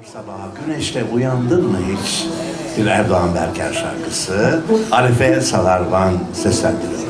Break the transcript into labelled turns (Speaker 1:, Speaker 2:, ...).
Speaker 1: Sabah güneşle uyandın mı hiç? Bir Erdoğan Berker şarkısı. Arife Salarban seslendiriyor.